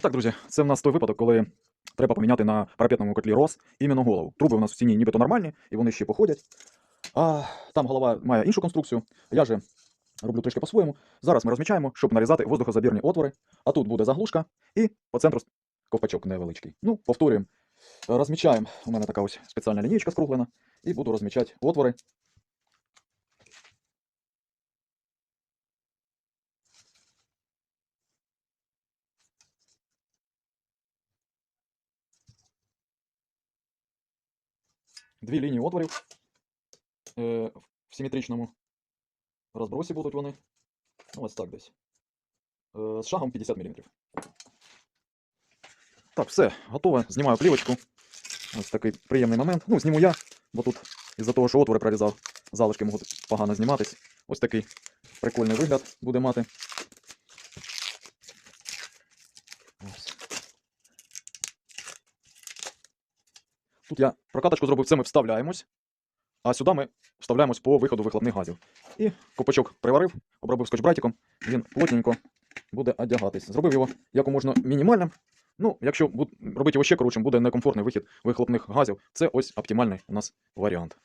І так, друзі, це в нас той випадок, коли треба поміняти на парапетному котлі роз іменно голову. Труби у нас в стіні нібито нормальні, і вони ще походять. А там голова має іншу конструкцію. Я же роблю трішки по-своєму. Зараз ми розмічаємо, щоб нарізати воздухозабірні отвори. А тут буде заглушка і по центру ковпачок невеличкий. Ну, повторюємо. Розмічаємо. У мене така ось спеціальна лінієчка скруглена. І буду розмічати отвори. Дві лінії отворів. Е, в симетричному розбросі будуть вони. Ну, ось так десь. Е, з шагом 50 мм. Так, все, готове. Знімаю плівочку. Ось такий приємний момент. Ну, зніму я, бо тут із-за того, що отвори прорізав, залишки можуть погано зніматись. Ось такий прикольний вигляд буде мати. Тут я прокаточку зробив, це ми вставляємось, а сюди ми вставляємось по виходу вихлопних газів. І копачок приварив, обробив скотчбрайтиком, він плотненько буде одягатись. Зробив його якоможна мінімальним. Ну, якщо робити його ще коротшим, буде некомфортний вихід вихлопних газів. Це ось оптимальний у нас варіант.